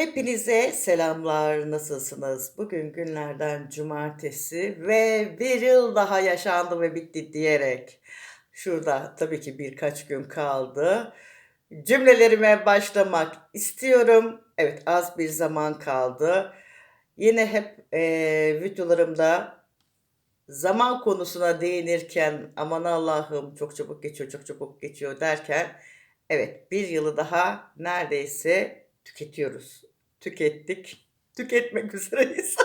Hepinize selamlar. Nasılsınız? Bugün günlerden cumartesi ve bir yıl daha yaşandı ve bitti diyerek şurada tabii ki birkaç gün kaldı. Cümlelerime başlamak istiyorum. Evet, az bir zaman kaldı. Yine hep eee, videolarımda zaman konusuna değinirken aman Allah'ım çok çabuk geçiyor, çok çabuk geçiyor derken evet bir yılı daha neredeyse tüketiyoruz. Tükettik. Tüketmek üzereyiz.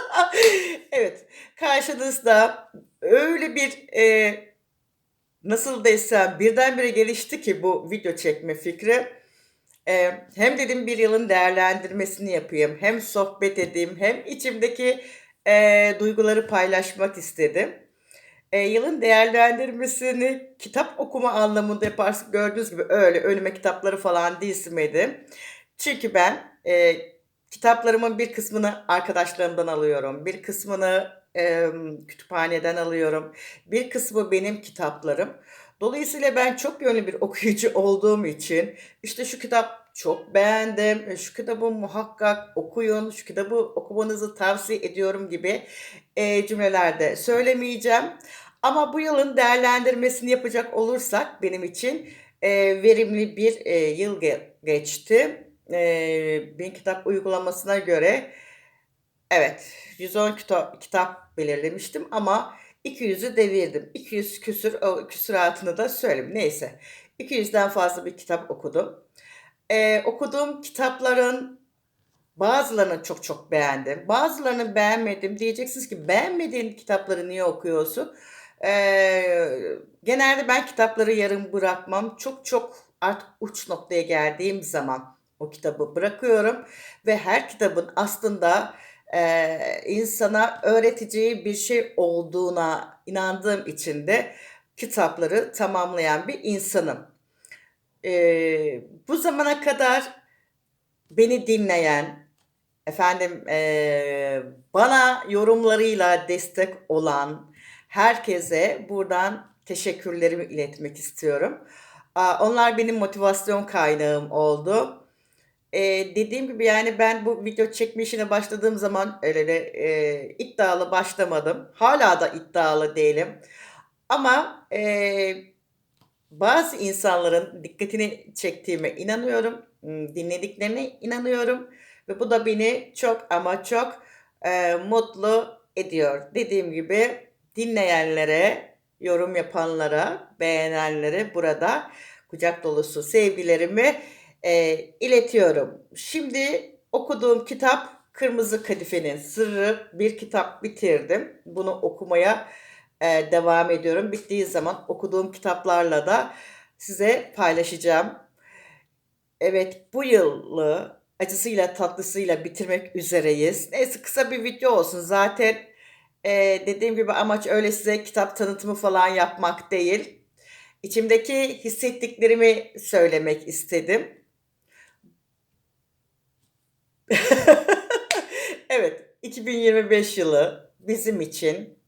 Evet, karşınızda öyle bir eee, nasıl desem birdenbire gelişti ki bu video çekme fikri. Eee, hem dedim bir yılın değerlendirmesini yapayım, hem sohbet edeyim, hem içimdeki eee, duyguları paylaşmak istedim. Eee, yılın değerlendirmesini kitap okuma anlamında yaparsın. Gördüğünüz gibi öyle önüme kitapları falan dizmedim. Çünkü ben eee, kitaplarımın bir kısmını arkadaşlarımdan alıyorum, bir kısmını emm, kütüphaneden alıyorum, bir kısmı benim kitaplarım. Dolayısıyla ben çok yönlü bir okuyucu olduğum için işte şu kitap çok beğendim, e, şu kitabı muhakkak okuyun, şu kitabı okumanızı tavsiye ediyorum gibi eee, cümleler de söylemeyeceğim. Ama bu yılın değerlendirmesini yapacak olursak benim için eee, verimli bir eee, yıl ge- geçti. Eee Bin Kitap uygulamasına göre evet 110 kita- kitap belirlemiştim ama 200'ü devirdim. 200 küsür, o küsuratını da söyleyeyim. Neyse. 200'den fazla bir kitap okudum. Eee, okuduğum kitapların bazılarını çok çok beğendim. Bazılarını beğenmedim. Diyeceksiniz ki beğenmediğin kitapları niye okuyorsun? Eee, genelde ben kitapları yarım bırakmam. Çok çok artık uç noktaya geldiğim zaman o kitabı bırakıyorum ve her kitabın aslında eee, insana öğreteceği bir şey olduğuna inandığım için de kitapları tamamlayan bir insanım. Eee, bu zamana kadar beni dinleyen, efendim eee, bana yorumlarıyla destek olan herkese buradan teşekkürlerimi iletmek istiyorum. Onlar benim motivasyon kaynağım oldu. Eee, dediğim gibi yani ben bu video çekme işine başladığım zaman öyle eee, iddialı başlamadım. Hala da iddialı değilim. Ama eee, bazı insanların dikkatini çektiğime inanıyorum. Imm, dinlediklerine inanıyorum ve bu da beni çok ama çok eee, mutlu ediyor. Dediğim gibi dinleyenlere, yorum yapanlara, beğenenlere burada kucak dolusu sevgilerimi eee, iletiyorum. Şimdi okuduğum kitap Kırmızı Kadife'nin Sırrı. Bir kitap bitirdim. Bunu okumaya eee, devam ediyorum. Bittiği zaman okuduğum kitaplarla da size paylaşacağım. Evet, bu yılı acısıyla tatlısıyla bitirmek üzereyiz. Neyse kısa bir video olsun. Zaten eee, dediğim gibi amaç öyle size kitap tanıtımı falan yapmak değil. İçimdeki hissettiklerimi söylemek istedim. Evet, 2025 yılı bizim için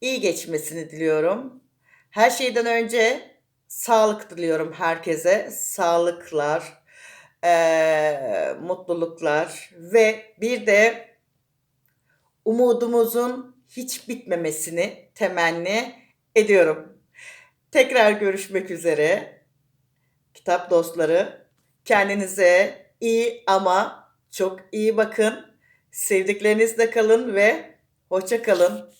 iyi geçmesini diliyorum. Her şeyden önce sağlık diliyorum herkese. Sağlıklar, eee, mutluluklar ve bir de umudumuzun hiç bitmemesini temenni ediyorum. Tekrar görüşmek üzere. Kitap dostları, kendinize iyi ama çok iyi bakın. Sevdiklerinizle kalın ve hoşça kalın.